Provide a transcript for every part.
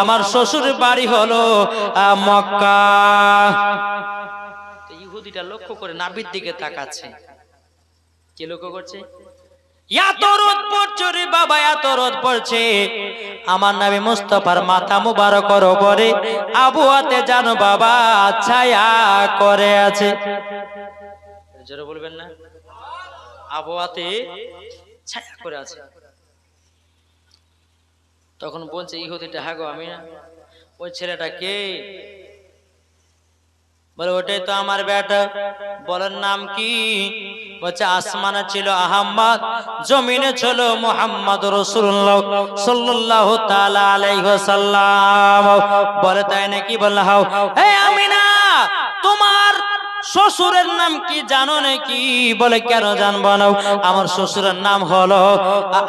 আমার শ্বশুর বাড়ি হলো মক্কা। ইহুদিটা লক্ষ্য করে নাবির দিকে তাকাচ্ছে। কি লক্ষ্য করছে? এত রোদ পড়ছে রে বাবা এত রোদ পড়ছে। আমার নাবি মুস্তফার মাথা মুবারকর ওপরে আবুয়াতে জানো বাবা ছায়া করে আছে। জোরে বলবেন না। আবহাওয়াতে ছায়া করে আছে। তখন বলছে, ইহুদিটা হ্যাঁ গো আমি না ওই ছেলেটা কে? বলে, ওটাই তো আমার বেটা। বলার নাম কি? বলছে, আসমানে ছিল আহম্মদ, জমিনে ছিল মোহাম্মদ রসুল্লাহ সাল্লাহ তাআলা আলাইহি বলে, তাই নাকি? বললা, হাও। এই আমিনা, তোমার শ্বশুরের নাম কি জানো নাকি? বলে কেন জানব না? আমার শ্বশুরের নাম হলো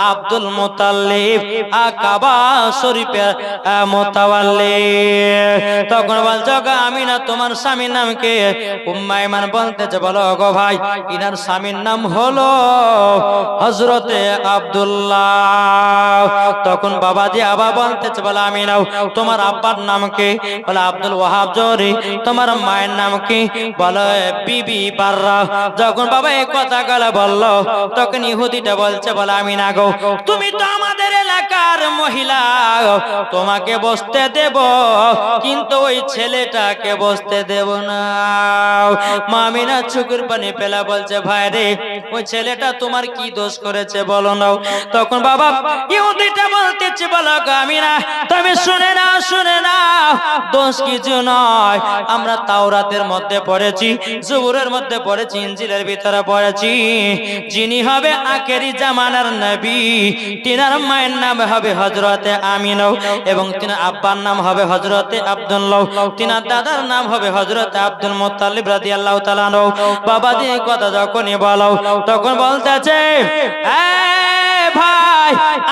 আব্দুল মোতাল্লিব কাবা শরীফের আ, তখন বলছো আমি না তোমার স্বামীর নাম কে? উম্মাইমান বলতেছে বলো গো ভাই ইনার স্বামীর নাম হলো হজরতে আব্দুল্লাহ। তখন বাবাজি আবার বলতেছে বলে আমি নাও তোমার আব্বার নাম কি? বলে আব্দুল ওয়াহাব জরি তোমার মায়ের নাম কি? বলে বিবি যখন বাবা এই কথা গলা বলল, তখন ইহুদিটা বলছে, বলে, আমি না গো, তুমি তো আমাদের এলাকার মহিলা। তোমাকে বসতে দেব, কিন্তু ওই ছেলেটাকে বসতে দেব না। মামিনা চুকুর পানি পেলা বলছে, ভাই রে, ওই ছেলেটা তোমার কি দোষ করেছে বলো নাও। তখন বাবা ইহুদিটা বলতেছে, বলো আমি না তবে শুনে না শুনে না দোষ কিছু নয়। আমরা তাওরাতের মধ্যে পড়েছি জুবুরের মধ্যে পড়েছি, ইঞ্জিলের ভিতরে পড়েছি। যিনি হবে আখেরি জামানার নবী, তিনার মায়ের নাম হবে হজরতে আমিনও এবং তিনার আব্বার নাম হবে হজরতে আব্দুল্লাহ। তিনার দাদার নাম হবে হজরতে আব্দুল মোত্তালিব রাদিয়াল্লাহু তাআলা আনহু। বাবা দিয়ে কথা যখনই বলো, তখন বলতেছে "এই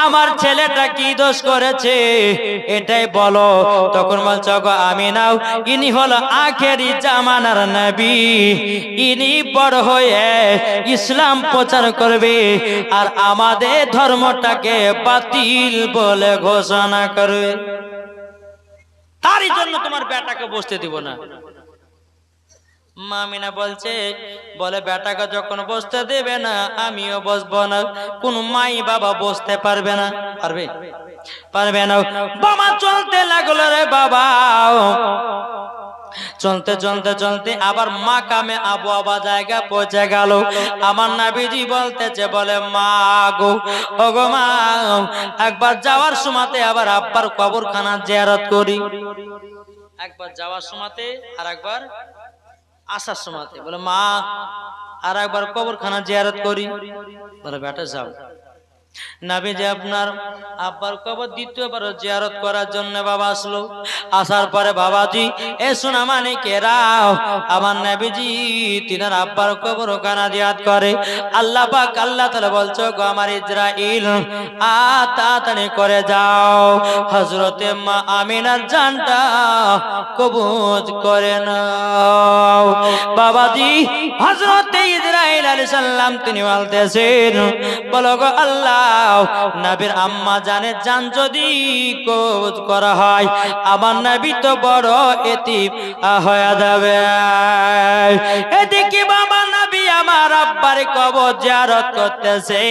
আমার ছেলেটা কি দোষ করেছে? এটাই বলো। তখন বলছো আমি নাও। ইনি হলো আখেরি জামানার নবী। ইনি বড় হয়ে ইসলাম প্রচার করবে আর আমাদের ধর্মটাকে বাতিল বলে ঘোষণা করবে। তারই জন্য তোমার বেটাকে বসতে দিব না। মামিনা বলছে, বলে, বেটাকে যখন বসতে দেবে না, আমিও বসবো না। কোন মাই বাবা বসতে পারবে না। পারবে? পারবে না। বাবা চলতে লাগল রে বাবা। চলতে চলতে চলতে আবার মা কামে আবু আবা জায়গা পৌঁছে গেল। আমার নাবিজি বলতেছে, বলে, মা গো ও গো মা, একবার যাওয়ার সময়তে আবার আব্বার কবরখানা জিয়ারত করি। একবার যাওয়ার সময়তে আর একবার আসার সময়তে বলে মা আর একবার কবরখানা জিয়ারত করি। বলে বেটা যাও। নাবি আপনার আব্বার কবর দ্বিতীয়বার জিয়ারত করার জন্য বাবা আসলো। আসার পরে এ মানে আমার নবীজি, তিনার আব্বার কবর ওখানে জিয়াত করে। আল্লাহ পাক, আল্লাহ বলছো গো আমার আ করে যাও। হযরতে মা আমিনার জানটা কবুজ করে নাও। বাবাজি, হযরতে ইসরাইল আলাইহিস সালাম, তিনি বলতেছেন, বলো গো আল্লাহ নবীর আম্মা জানে, জান যদি কবুজ করা হয়, আমার নবী তো বড় এতিম হয়ে যাবে। এদিকে বাবা নবী আমার আব্বার কবর জিয়ারত করতেছে,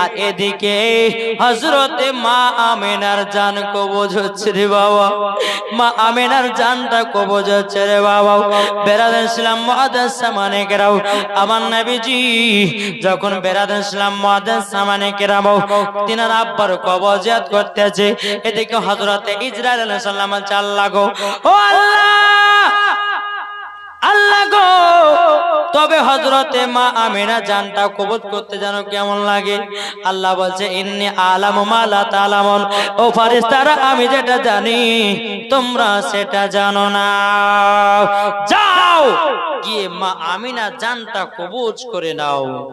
আর এদিকে হযরতে মা আমিনার জান কবজ হচ্ছে রে বাবা। মা আমিনার জানটা কবজ হচ্ছে রে বাবা। বেরাদ ইসলাম মুআদ্দাস সামানে কেরাও আমার নবীজি যখন বেরাদ ইসলাম মুআদ্দাস সামানে তবে হজরতে মা আমিনা জানটা কবজ করতে জানো কেমন লাগে? আল্লাহ বলছে, ইন্নি আলাম মালা তালামন। ও ফারিস্তারা আমি যেটা জানি, তোমরা সেটা জানো না। যাও! গিয়ে মা আমিনা জানটা কবজ করে নাও।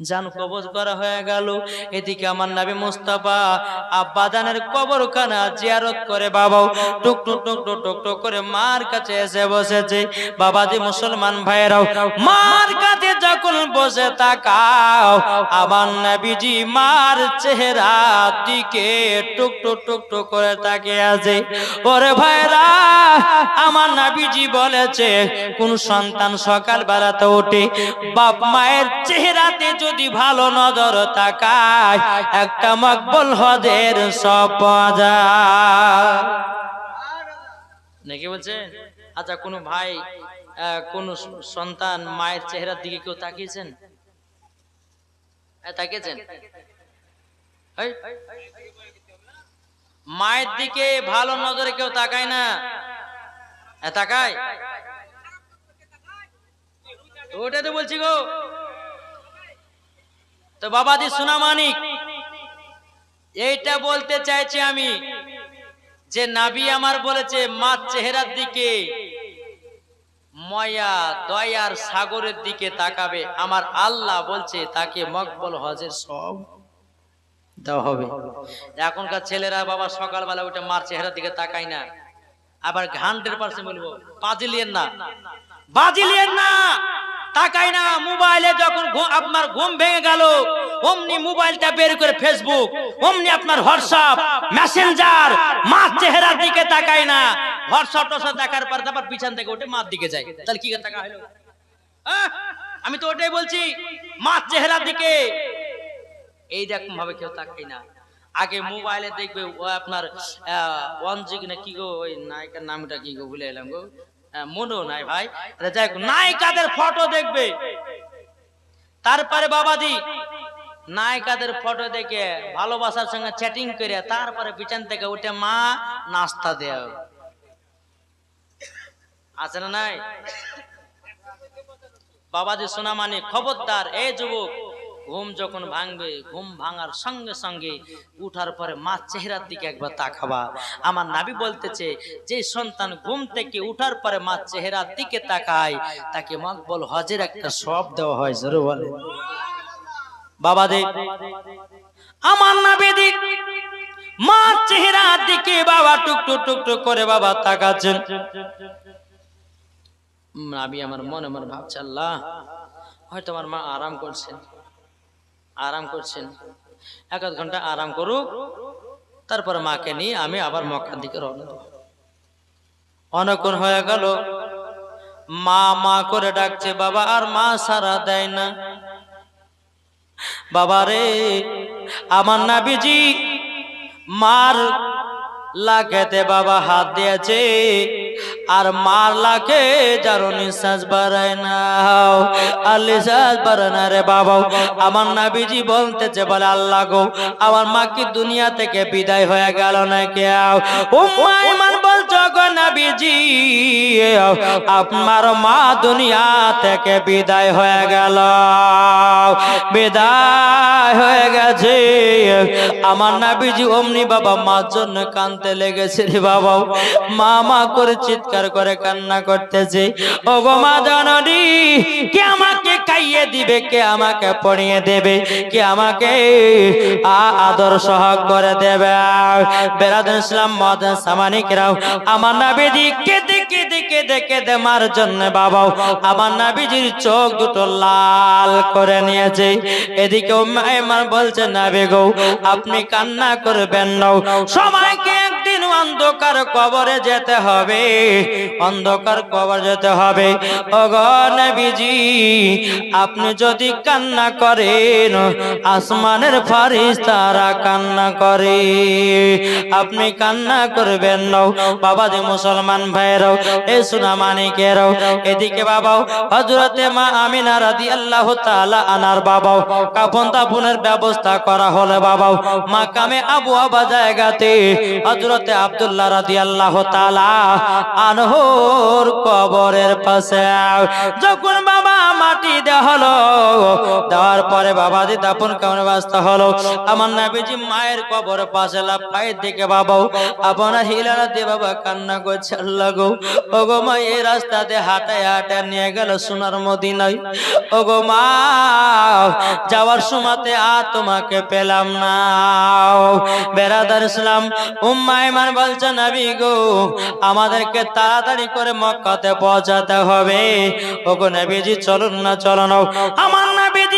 জান কবজ করা হয়ে গেল। এদিকে আমার নাবি মুস্তাফা আব্বাদানের কবর খানা জিয়ারত করে বাবাও টুক টুক টুক টুক টুক টুক করে মার কাছে এসে বসেছে। বাবাজি মুসলমান ভাইরাও মার কাছে যখন বসে তাকাও, আমার নবীজি মার চেহারা দিকে টুক টুক টুক টুক করে তাকে আছে। ওরে ভাইরা আমার নাবিজি বলেছে, কোন সন্তান সকাল বেলাতে ওঠে, বাপ মায়ের চেহারাতে যদি ভালো নজর তাকায় একটা মকবল হদের সব পাওয়া নাকি বলছে? আচ্ছা কোন ভাই কোন সন্তান মায়ের চেহারার দিকে কেউ তাকিয়েছেন? হ্যাঁ, তাকিয়েছেন? মায়ের দিকে ভালো নজরে কেউ তাকায় না? হ্যাঁ, তাকায়? ওটা তো বলছি গো। তো বাবাজি সোনা মানিক, এইটা বলতে চাইছি আমি যে নাবি আমার বলেছে মা চেহারার দিকে ময়া দয়ার সাগরের দিকে তাকাবে। আমার আল্লাহ বলছে, তাকে মকবল হজের সব দেওয়া হবে। এখনকার ছেলেরা বাবা সকালবেলা উঠে মার চেহারার দিকে তাকায় না। আবার হান্ড্রেড পার্সেন্ট বলব, বাজিলিয়েন না। বাজিলিয়েন না! তাকাই না, মোবাইলে যখন আপনার ঘুম ভেঙে গেল, অমনি মোবাইলটা বের করে ফেসবুক অমনি আপনার হোয়াটসঅ্যাপ মেসেঞ্জার মার চেহারার দিকে তাকাই না। হোয়াটসঅ্যাপ টোসঅ্যাপ দেখার পর তারপর পিছন থেকে উঠে মার দিকে যায়। তাহলে কি তাকা হলো? আমি তো ওটাই বলছি, মার চেহারার দিকে। এই রকম ভাবে কেউ তাকাই না। আগে মোবাইলে দেখবে আপনার ওয়ানজিক না কি গো, ওই নায়িকার নামটা কি গো, ভুলে এলাম গো। মনেও নাই ভাই। যাই নায়িকাদের ফটো দেখবে। তারপরে বাবাজি নায়িকাদের ফটো দেখে ভালোবাসার সঙ্গে চ্যাটিং করে তারপরে পিছন থেকে উঠে মা নাস্তা দেও আছে না নাই? বাবাজি সোনা মানে খবরদার এ যুবক ঘুম যখন ভাঙবে, ঘুম ভাঙার সঙ্গে সঙ্গে উঠার পরে মা চেহারার দিকে একবার তাকাবা। আমার নাবি বলতেছে, যে সন্তান ঘুম থেকে উঠার পরে মা চেহারার দিকে তাকায়, তাকে মকবল হজের একটা সব দেওয়া হয়, জোরে বলে বাবা দে আমার নাবি দিক মা চেহারার দিকে বাবা টুক টুক টুক টুক করে বাবা তাকাচ্ছেন। আমি আমার মনে মনে ভাবছি, আল্লাহ, হয়তো আমার মা আরাম করছেন আরাম করছেন। এক আধ ঘণ্টা আরাম করুক, তারপরে মাকে নিয়ে আমি আবার মক্কার দিকে রওনা দেব। অনেকক্ষণ হয়ে গেল। মা মা করে ডাকছে, বাবা, আর মা সারা দেয় না। বাবা রে, আমার নাবিজি, মার লাখেতে বাবা হাত দিয়েছে। আর মার লাখে যারো নিঃশ্বাস বাড়ায় না। আর নিঃশ্বাস বাড়ায় না রে বাবা। আমার নাবিজি বলতেছে, বলে, আল্লাহ গো, আমার মা কি দুনিয়া থেকে বিদায় হয়ে গেল না কেউ ও গো মা দুনিয়া থেকে বিদায় হয়ে গেল। বিদায় হয়ে গেছে। আমার অমনি বাবা মার জন্য কানতে লেগেছে রে বাবা। মা মা করে চিৎকার করে কান্না করতেছে। ও গো মা কে আমাকে খাইয়ে দিবে, কে আমাকে পড়িয়ে দেবে, কে আমাকে আদর সহ করে দেবে? বেরাদ ইসলাম মদ সামানিকরাও আমার নাবিজি কেঁদে কেঁদে কেঁদে কেঁদে মার জন্য বাবা আমার নাবিজির চোখ দুটো লাল করে নিয়েছে। এদিকে মায়ের বলছে নাবি গো আপনি কান্না করবেন নাও সময়কে অন্ধকার কবরে যেতে হবে। অন্ধকার কবর যেতে হবে। অগণবিজি আপনি যদি কান্না করেন, আসমানের ফারিস তারা কান্না করে। আপনি কান্না করবেন নাও বাবা যে মুসলমান ভাইরাও এ সোনা মানিকেরাও, এদিকে বাবাও হজরতে মা আমিনা রাদি আল্লাহ তাআলা আনার বাবাও, কাফন দাফনের ব্যবস্থা করা হলে বাবাও। মাকামে আবু আবা জায়গাতে হজরতে আব্দুল্লাহ রাদি আল্লাহ তাআলা আনহর কবরের পাশে। যখন বাবা মাটি দেওয়া হলো, দেওয়ার পরে বাবাজি দাপন কেমন ব্যবস্থা হলো। আমার নাবিজি মায়ের কবর পাশে লাফাই দিকে বাবাও আপনার হিলারা দিয়ে বাবা কান্না করছে, আল্লাহ গো। ও গো মা এই রাস্তাতে হাঁটায় হাঁটায় নিয়ে গেল সোনার মদিনায়। ও গো মা, যাওয়ার সময়তে আর তোমাকে পেলাম না। বেরাদার ইসলাম উম্মাইমান বলছে গো, আমাদেরকে তাড়াতাড়ি করে মক্কাতে পৌঁছাতে হবে। ওগো নবীজি, চলুন না, চলুন আমার নবীজি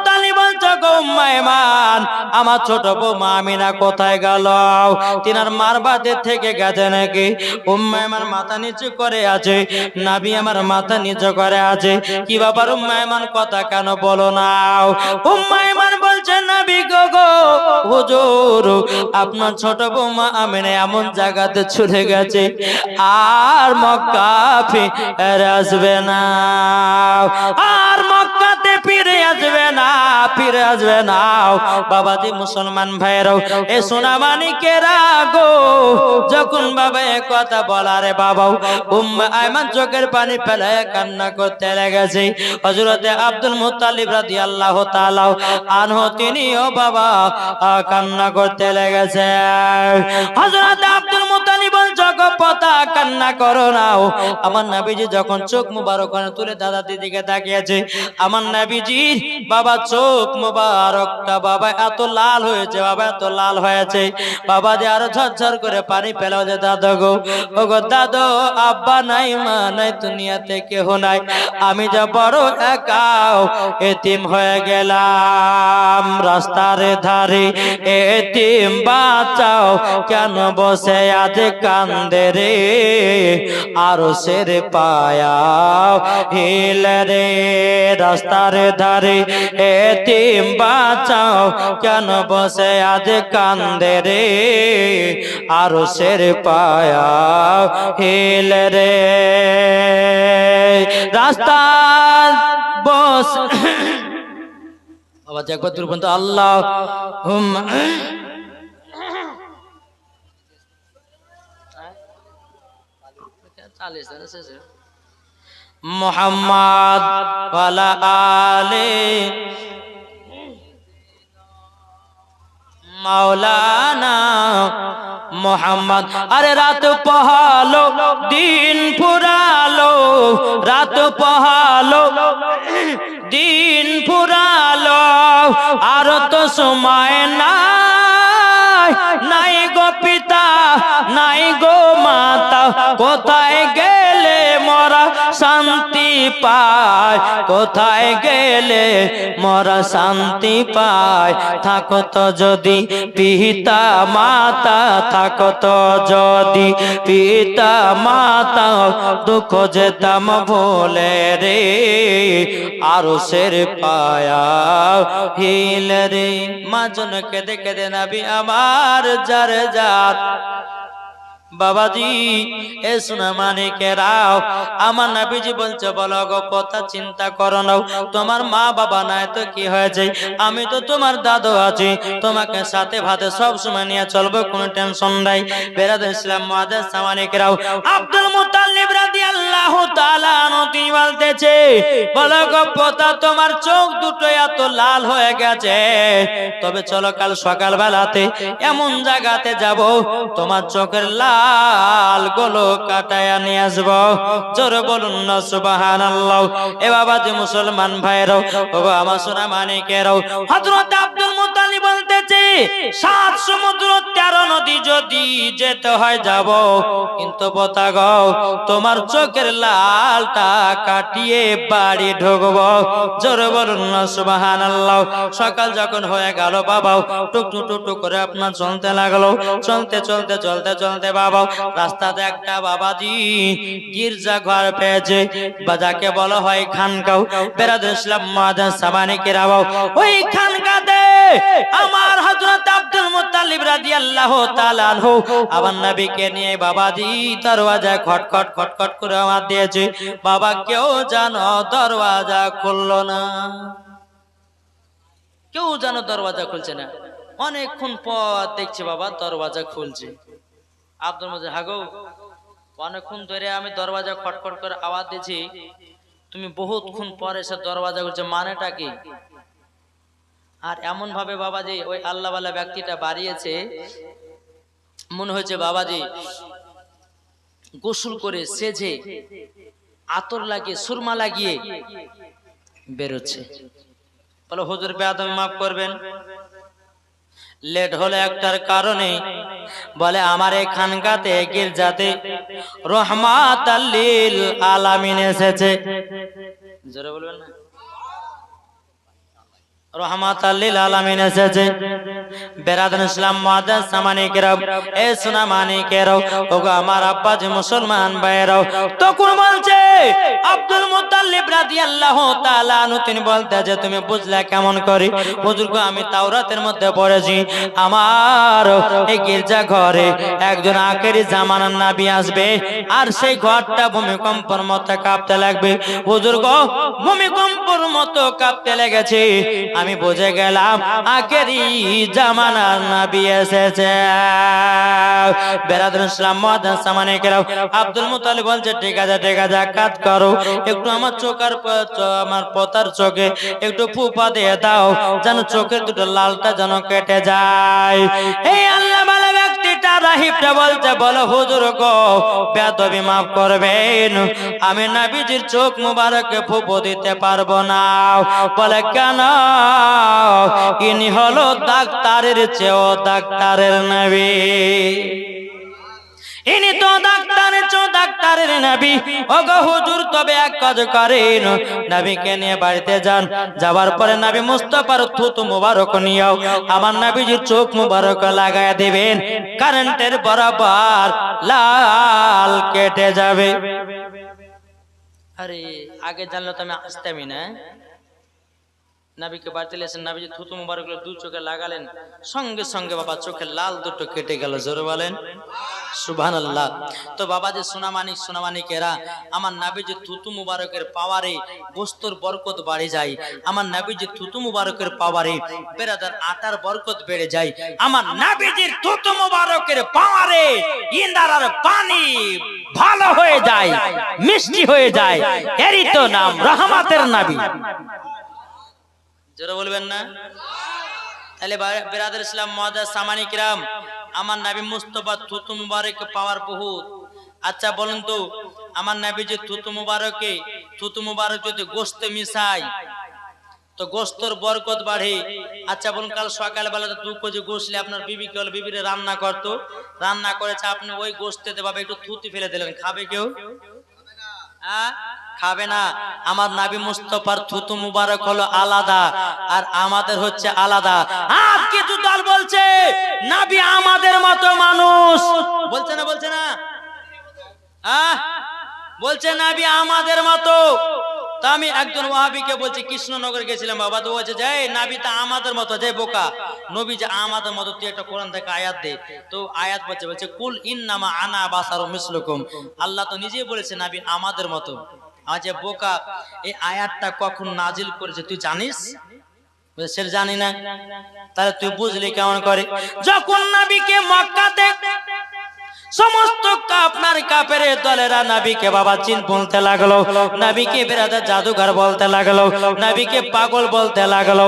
মেহমান। আমার ছোট বৌমা আমিনা কোথায় গেল? তিনার মার বাদে থেকে গেছে নাকি? উম্মাইমান মাথা নিচু করে আছে। নাবি আমার মাথা নিচু করে আছে। কি ব্যাপার উম্মাইমান কথা কেন বলো না? উম্মাইমান বলছে আপনার ছোট বৌমা আমিনা এমন জায়গাতে ছুটে গেছে। আর মক্কা ফিরে আসবে না। আর মক্কাতে ফিরে আসবে না, ফিরে আসবে না। বাবাজি মুসলমান এ যখন বাবা এ কথা বলারে বাবাও আয়মান চোখের পানি ফেলে কান্না করতে লেগেছে। হযরতে আব্দুল মুত্তালিব রাদিয়াল্লাহু তাআলা আনহু তিনিও বাবা কান্না করতে লেগেছে। হজরত আব্দুল যখন কান্না করো নাও। আমার নবীজি যখন চোখ মুবারক তুলে দাদা দিদিকে তাকিয়েছে, আমার নবীজির বাবা চোখ মুবারকটা বাবা এত লাল হয়েছে, বাবা এত লাল হয়েছে। বাবা যে আরও ঝরঝর করে পানি পেলাও যে, দাদা গো ও গো দাদু, আব্বা নাই, মা নাই, দুনিয়াতে কেহ নাই। আমি যা বড় একাও এতিম হয়ে গেলাম। রাস্তার ধারে এতিম বাঁচাও, কেন বসে আজ কান্দে রে আরও সের পায়াও হিল রে, রাস্তার ধারে এতিম বাঁচাও, কেন বসে আজ কান্দে রে? আরও সের পায়াও হিল রে রাস্তা বস আবার একবার পর্যন্ত আল্লাহ মোহাম্মদ আলে মাওলানা মোহাম্মদ। আরে রাত পহালো, দিন ফুরালো, রাত পহালো, দিন ফুরালো, আর তো সময় নাই নাই গো পিতা, নাই গো মাতা, কোথায় শান্তি পায়। কোথায় গেলে মরা শান্তি পায়? থাকো তো যদি পিতা মাতা, থাকো তো যদি পিতা মাতা, দুঃখ যেতাম বলে রে আরও সের পায়া হিল রে। মা জন কেঁদে কেঁদে আমার যার যার বাবাজি, এ সোনা মানিকেরাও আমার নাবিজি বলছে, বলো গো, কথা চিন্তা করো নাও, তোমার মা বাবা নাই তো কি হয়েছে? আমি তো তোমার দাদু আছি, তোমাকে সাথে ভাতে সব সময় নিয়ে চলবো, কোনো টেনশন নাই। বেরাদ ইসলাম মুআদ্দাস সামানিকেরাও আব্দুল মুতাল্লিব রাদিয়াল্লাহু তাআলা তিনি বলতেছে, বলো গো, পোতা তোমার চোখ দুটো এত লাল হয়ে গেছে, তবে চলো কাল সকাল বেলাতে এমন জায়গাতে যাব, তোমার চোখের লাল গুলো কাটায়া নিয়ে আসব। জোরে বলুন না সুবাহান আল্লাহ এ বাবা যে মুসলমান ভাইরাও ও আমার সোনা মানিকেরাও। হজরত সাত সমুদ্র, তেরো নদী যদি যেতে হয় যাব। কিন্তু পতা গাও, তোমার চোখের লালটা কাটিয়ে বাড়ি ঢুকব। জোরে বলুন সুবাহান সকাল যখন হয়ে গেল, বাবাও টুক টুক টুক টুক করে আপনার চলতে লাগল। চলতে চলতে চলতে চলতে, বাবাও, রাস্তাতে একটা বাবাজি গির্জা ঘর পেয়েছে। বা যাকে বলা, হয় খানকাও। বেরাদ ইসলাম মাদান সাবানি কিরাবাও ওই খানকাতে আমার আব্দুল তাআলা আনহু, আমার নবীকে নিয়ে বাবাজি দরওয়াজা খটখট খটখট করে দিয়েছে, বাবা, কেউ জানো দরওয়াজা না। কেউ যেন দরওয়াজা খুলছে না। অনেকক্ষণ পর দেখছি বাবা দরওয়াজা খুলছে। আব্দুল মজিদ হাগো, অনেকক্ষণ ধরে আমি দরওয়াজা খটখট করে আওয়াজ দিয়েছি। তুমি বহুতক্ষণ পর এসে দরওয়াজা খুলছে, মানেটা কি? আর এমন ভাবে বাবাজি ওই আল্লাহওয়ালা ব্যক্তিটা বাড়িয়েছে, মনে হয়েছে বাবাজি গোসল করে সেজে আতর লাগিয়ে, সুরমা লাগিয়ে বেরোচ্ছে। বলো, হুজুর, বেয়াদবি মাফ করবেন। লেট হলো একটার কারণে। বলে, আমার এই খানকাতে গির্জাতে রহমাত আলামিন এসেছে। জোরে বলবেন না? আমার তুমি বুঝলে কেমন করে? হুজুর গো আমি তাওরাতের মধ্যে পড়েছি। আমার এই গির্জা ঘরে একজন আখেরি জামানার নবী আসবে, আর সেই ঘরটা ভূমিকম্পের মতো কাঁপতে লাগবে। হুজুর গো ভূমিকম্পর মতো কাঁপতে লেগেছে। আমি বুঝে গেলাম আখেরি জামানার নবী এসেছে। বেরাদুল ইসলাম মহাদান সামানে কেরাও আব্দুল মুতালিব বলছে, ঠিক আছে ঠিক আছে কাজ করো, একটু আমার চোখের আমার পতার চোখে একটু ফুপা দিয়ে দাও, যেন চোখের দুটো লালটা যেন কেটে যায়। এই আল্লাহ ভালো মাফ করবেন। আমি নাবিজির চোখ মুবারকে ফুপো দিতে পারব না। বলে, কেন? ইনি হলো ডাক্তারের চেয়েও ডাক্তারের নবী। ইনি তো ডাক্তারের চো ডাক্তারের নবী। ওগো হুজুর, তবে এক কাজ করেন। নবীকে নিয়ে বাড়িতে যান। যাবার পরে নবী মুস্তাফার থুতু মুবারক নিয়েও আমার নবীজির চোখ মুবারক লাগায় দিবেন। কারেন্টের বরাবর লাল কেটে যাবে। আরে, আগে জানলে না। নাবিকে বাড়িতে এসেছেন নাবিজি থুতু মুবারক দু চোখে লাগালেন, সঙ্গে সঙ্গে বাবা চোখে লাল দুটো কেটে গেল, জোরে বলেন। সুবহান আল্লাহ তো বাবা যে সোনামানিক সোনামানিকেরা আমার নাবিজি থুতু মুবারকের পাওয়ারে গোস্তর বরকত বাড়ে যায়, আমার নাবিজি থুতু মুবারকের পাওয়ারে বেরাদার আটার বরকত বেড়ে যায়, আমার নাবিজির থুতু মুবারকের পাওয়ারে ইন্দারার পানি ভালো হয়ে যায়, মিষ্টি হয়ে যায়, এরই তো নাম, রহমাতের নাবি। জোরে বলবেন না? তাহলে বেরাদের ইসলাম মহাদাস সামানিকরাম আমার নাবি মুস্তফা থুতু মুবারক পাওয়ার বহুত। আচ্ছা বলুন তো, আমার নাবি যে থুতু মুবারকে, থুতু মুবারক যদি গোস্তে মিশাই তো গোস্তর বরকত বাড়ে। আচ্ছা বলুন, কাল সকালবেলা দু কেজি গোসলে আপনার বিবি কে হলো? বিবিরে রান্না করতো। রান্না করেছে, আপনি ওই গোস্তেতে বাবা একটু থুতি ফেলে দিলেন। খাবে কেউ? আহ? খাবে না। আমার নাবি মুস্তফার থুতু মুবারক হলো আলাদা আর আমাদের হচ্ছে আলাদা। আর কিছু দল বলছে, নাবি আমাদের মতো মানুষ। বলছে না বলছে না। আহ, বলছে নাবি আমাদের মতো। তা আমি একজন ওয়াহাবিকে বলছি, কৃষ্ণনগর গেছিলাম বাবা, তো বলছে, যে নাবি তা আমাদের মতো, যে বোকা। নবী যে আমাদের মতো, তুই একটা কোরআন থেকে আয়াত দে। তো আয়াত বলছে বলছে, কুল ইন্নামা আনা বাসার মিসলুকুম। আল্লাহ তো নিজেই বলেছে, নাবি আমাদের মতো। যে বোকা এই আয়াতটা কখন নাজিল করেছে তুই জানিস? সে জানি না। তাহলে তুই বুঝলি কেমন করে? যখন নাবিকে মক্কাতে সমস্ত আপনার কাপের দলেরা নাবিকে বাবা চিন বলতে লাগল, নাবিকে বেরাদা জাদুঘর বলতে লাগল, নাবিকে পাগল বলতে লাগল।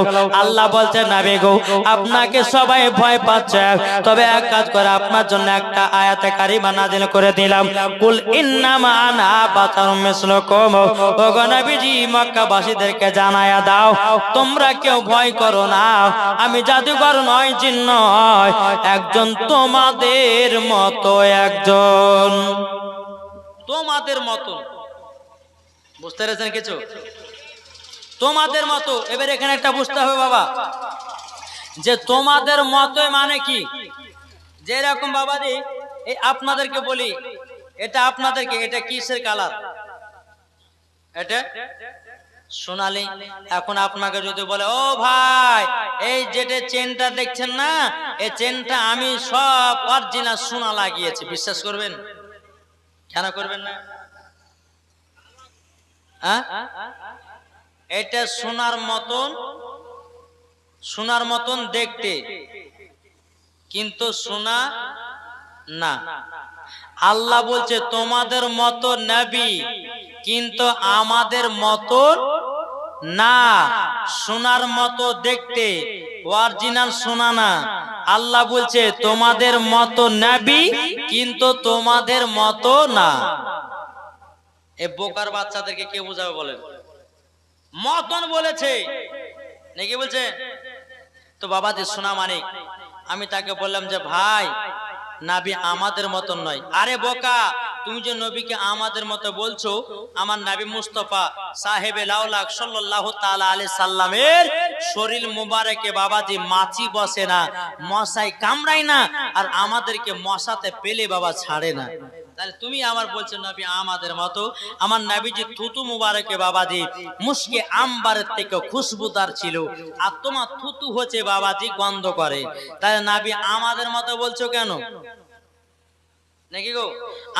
আল্লাহ বলছে, নাবি গো, আপনাকে সবাই ভয় পাচ্ছে। তবে এক কাজ করে, আপনার জন্য একটা আয়াতে কারিমা নাজিল করে দিলাম। কুল ইন্নামা আনা বাতারুম মিসলুকুম। ও গো নবীজি, মক্কাবাসীদেরকে জানায়া দাও, তোমরা কেউ ভয় করো না। আমি জাদুঘর নয়, জিন একজন তোমাদের মতো একজন। তোমাদের মতো। বুঝতে পেরেছেন কিছু? তোমাদের মতো। এবার এখানে একটা বুঝতে হবে, বাবা। যে তোমাদের মতো মানে কি? যে রকম বাবাজি, এই আপনাদেরকে বলি, এটা আপনাদেরকে, এটা কিসের কালার? এটা? সোনালি এখন আপনাকে যদি বলে ও ভাই এই যেটা চেনটা দেখছেন না এই চেনটা আমি সব অরিজিনাল সোনা লাগিয়েছি বিশ্বাস করবেন? কেন করবেন না? এটা সোনার মতন সোনার মতন দেখতে কিন্তু সোনা না। আল্লাহ বলছে তোমাদের মতো নবী কিন্তু আমাদের মতো না, সোনার মতো দেখতে অরিজিনাল সোনা না। আল্লাহ বলছে, তোমাদের মতো নবী, কিন্তু তোমাদের মতো না। এ বোকার বাচ্চাদেরকে কে বোঝাবে বলেন? মতন বলেছে। নাকি বলছে? তো বাবাদের সোনা মানিক, আমি তাকে বললাম যে, ভাই নাবি আমাদের মতন নয়। আরে বোকা, তুমি যে নবীকে আমাদের মতো বলছো, আমার নাবি মুস্তফা সাহেবে লাউলাক সাল্লাল্লাহু তাআলা আলি সাল্লামের শরীর মুবারকে বাবাজি মাছি বসে না, মশাই কামড়ায় না, আর আমাদেরকে মশাতে পেলে বাবা ছাড়ে না। তাহলে তুমি আমার বলছো, নবী, আমাদের মতো আমার থুতু মুবারকে আম্বারের থেকে খুশবুদার ছিল আর তোমার থুতু হচ্ছে গন্ধ করে। তাহলে আমাদের মতো বলছো কেন?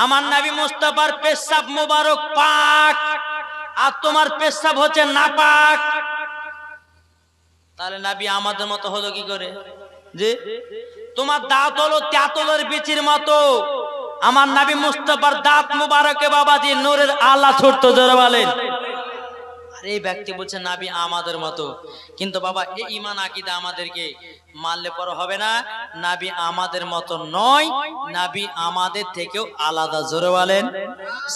আমার নাবি পেশাব মোবারক পাক আর তোমার পেশাব হচ্ছে না পাক তাহলে নাবি আমাদের মতো হলো কি করে? যে তোমার দাঁত হলো তেঁতলের বিচির মতো। আমার নাবি মুস্তফার দাঁত মুবারকে বাবাজি, নূরের আল্লাহ ছোট্ট জোরে বলেন। এই ব্যক্তি বলছে, নাবি আমাদের মতো। কিন্তু বাবা, এই ইমান আকিদা আমাদেরকে মানলে পর হবে না। নাবি আমাদের মতো নয়, নাবি আমাদের থেকেও আলাদা, জোরে বলেন।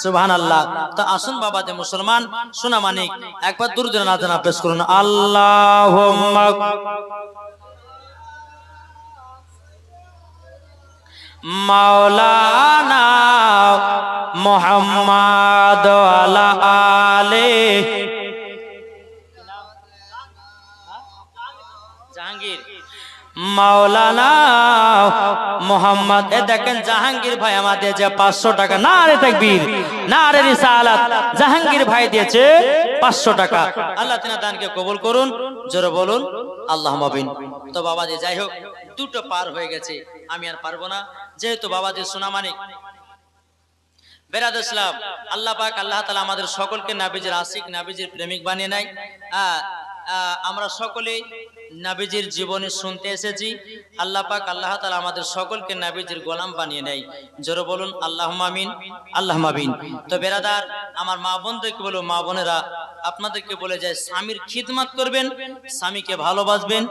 সুবহান আল্লাহ তো আসুন বাবা যে মুসলমান সোনা মানিক, একবার দূর নাচনা পেশ করুন। আল্লাহ মাওলানা মোহাম্মদ আলা আলে। জাহাঙ্গীর। মোহাম্মদ দেখেন জাহাঙ্গীর ভাই আমাদের যে পাঁচশো টাকা না রে তাকবীর না রে রিসালাত, জাহাঙ্গীর ভাই দিয়েছে পাঁচশো টাকা। আল্লাহ তিনা দানকে কবুল করুন, জোরে বলুন আল্লাহ মাবিন তো যে যাই হোক, দুটো পার হয়ে গেছে। আমি আর পারব না। যেহেতু বাবাজি সোনামানিক। বেরাদ আল্লাহ পাক আল্লাহ তালা আমাদের সকলকে নাবিজের আশিক নাবিজের প্রেমিক বানিয়ে নেয়। আহ, আমরা সকলেই নাবিজির জীবনী শুনতে এসেছি। আল্লাহ পাক, আল্লাহ তালা আমাদের সকলকে নাবিজির গোলাম বানিয়ে নেয়। জোরে বলুন আল্লাহ মামিন আল্লাহ মামিন তো বেরাদার, আমার মা বোনদেরকে বলো মা বোনেরা, আপনাদেরকে বলে যায়, স্বামীর খিদমাত করবেন, স্বামীকে ভালোবাসবেন,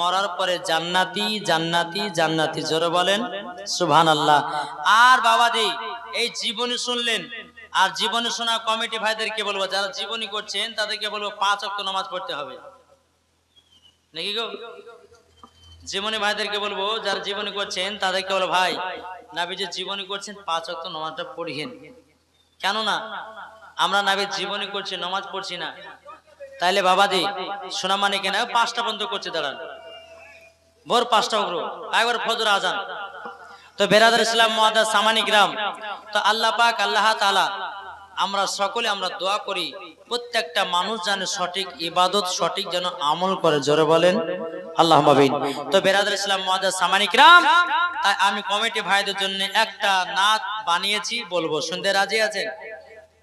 মরার পরে জান্নাতি জান্নাতি জান্নাতি, জোরে বলেন সুবহান আল্লাহ আর বাবাজি এই জীবনী শুনলেন আর জীবনী শোনা কমিটি ভাইদেরকে বলব, যারা জীবনী করছেন, তাদেরকে বলব পাঁচ অক্ট নামাজ পড়তে হবে। নাকি গো? জীবনী ভাইদেরকে বলব, যারা জীবনী করছেন, তাদেরকে বলো ভাই নাবি যে জীবনী করছেন, পাঁচ অক্ট নামাজটা পড়িয়েন। কেননা, আমরা নাবির জীবনী করছি, নামাজ পড়ছি না। তাইলে বাবাদি সোনা মানে কেনা পাঁচটা বন্ধ করছে, দাঁড়ান। ভোর পাঁচটা অগ্র, একবার ফজর আজান। তো বেরাদার ইসলাম মহাদা সামানি গ্রাম। তো আল্লাহ পাক, আল্লাহ তালা আমরা সকলে আমরা দোয়া করি, প্রত্যেকটা মানুষ যেন সঠিক ইবাদত, সঠিক যেন আমল করে, জোরে বলেন। আল্লাহ তো বেরাদার ইসলাম মহাদা সামানিক রাম তাই আমি কমিটি ভাইদের জন্য একটা নাচ বানিয়েছি, বলব। শুনতে রাজি আছেন?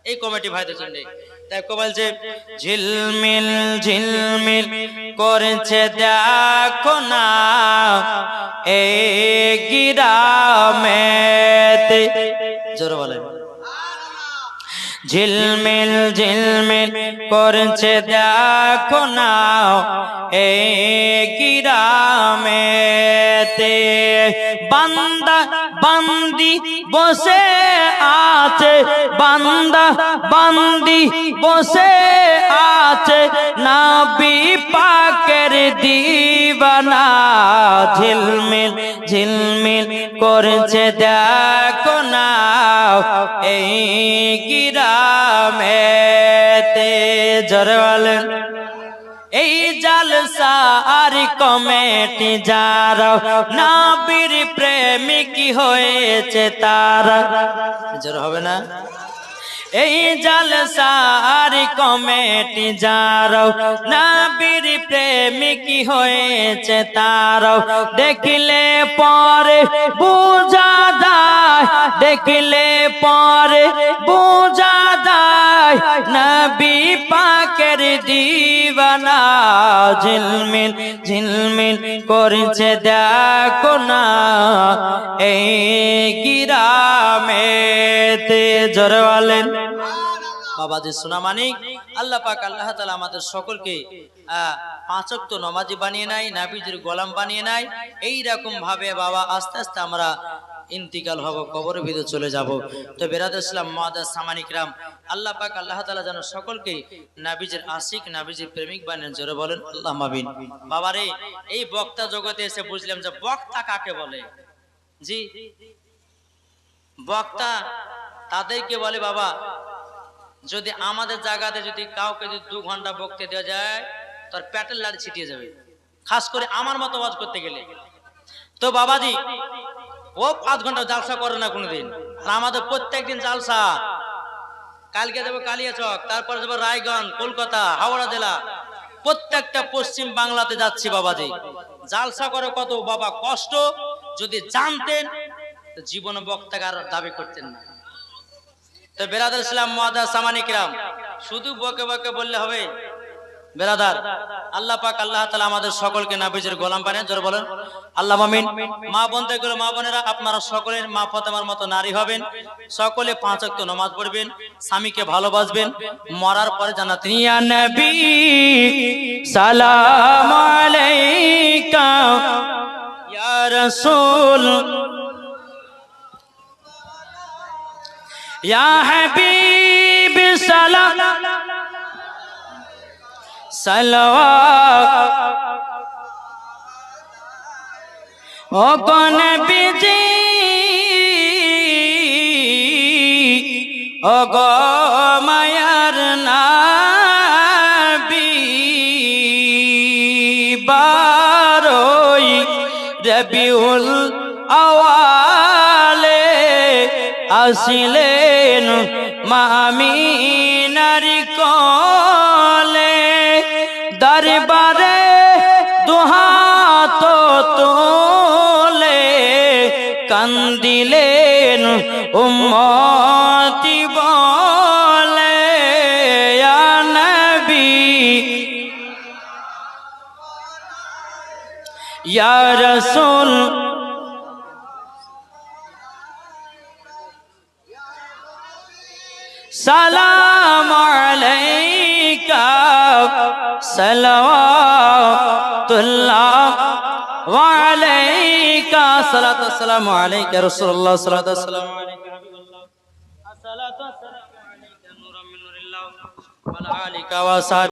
এই কমিটি ভাইদের জন্য। দেখো বলছে ঝিলমিল ঝিলমিল করেছে দেখো না এই গিরামেতে। জোরে বলেন। ঝিলমিল ঝিলমিল করছে দেখো না এই গিরামেতে। বান্দা বান্দি বসে আছে, বান্দা বান্দি বসে আছে। নাবি পাকের দিবানা ঝিলমিল ঝিলমিল করছে দেখো না এই গিরামেতে। জোরে বলেন। এই জালসা আর কমেটি যারা নাবির প্রেমিক হয়েছে তারা। জোর হবে না? এই জালসার কমেটি যারাও নাবির প্রেমিক হয়েছে তারাও দেখিলে পরে বুঝা যায়, দেখিলে পরে বুঝা যায় নবী পাকের দিবানা ঝিলমিল ঝিলমিল করছে দেখো না। এই গিরামেতে জোরে বলেন বাবাজি সোনা মানিক আল্লাহ পাক আল্লাহ তালা আমাদের সকলকে আহ, পাঁচক তো নমাজি বানিয়ে নাই নাবিজের গোলাম বানিয়ে নাই এই রকম ভাবে বাবা আস্তে আস্তে আমরা ইন্তিকাল হব কবরের ভিতরে চলে যাব। তো বেরাদ ইসলাম মহাদাস সামানিকরাম আল্লাহ পাক আল্লাহ তালা যেন সকলকে নাবিজের আশিক নাবিজের প্রেমিক বানিয়ে জোরে বলেন আল্লাহ মাবিন বাবারে এই বক্তা জগতে এসে বুঝলাম যে বক্তা কাকে বলে? জি বক্তা তাদেরকে বলে বাবা যদি আমাদের জায়গাতে যদি কাউকে যদি দু ঘণ্টা বকতে দেওয়া যায়, তার প্যাটের লাড়ি ছিটিয়ে যাবে। খাস করে আমার মতো ওয়াজ করতে গেলে। তো বাবাজি, ও পাঁচ ঘণ্টা জালসা করে না কোনোদিন? আর আমাদের প্রত্যেকদিন জালসা। কালকে যাব কালিয়াচক, তারপরে যাব রায়গঞ্জ, কলকাতা, হাওড়া জেলা। প্রত্যেকটা পশ্চিম বাংলাতে যাচ্ছি বাবাজি। জালসা করে কত বাবা কষ্ট, যদি জানতেন জীবন বক্তাকে আর দাবি করতেন না। তো বেরাদার ইসলাম মহাদা সামানিকরাম শুধু বকে বকে বললে হবে। বেরাদার আল্লাহ পাক আল্লাহ তালা আমাদের সকলকে নাবিজের গোলাম বানিয়ে জোর বলেন। আল্লাহ মামিন, মা বোনতে গুলো, মা বোনেরা আপনারা সকলের মা ফতেমার মতো নারী হবেন। সকলে পাঁচ অক্ত নমাজ পড়বেন, স্বামীকে ভালোবাসবেন, মরার পরে জানাতেন ইয়া নবী, সালাম আলাইকা। ইয়া ইয়া হাবিব সালাম সালাওয়াত ও কোন বিজি ও গো মায়ার নাবি বারোই রবিউল আসিলেন মামিনার কলে দরবারে দুহাত তোলে কান্দিলেন উম্মতি বলে নবী। ইয়া রাসূল সালাম আলাইকা সালাওয়াতুল্লাহ ওয়া আলাইকা সালাতু আসসালামু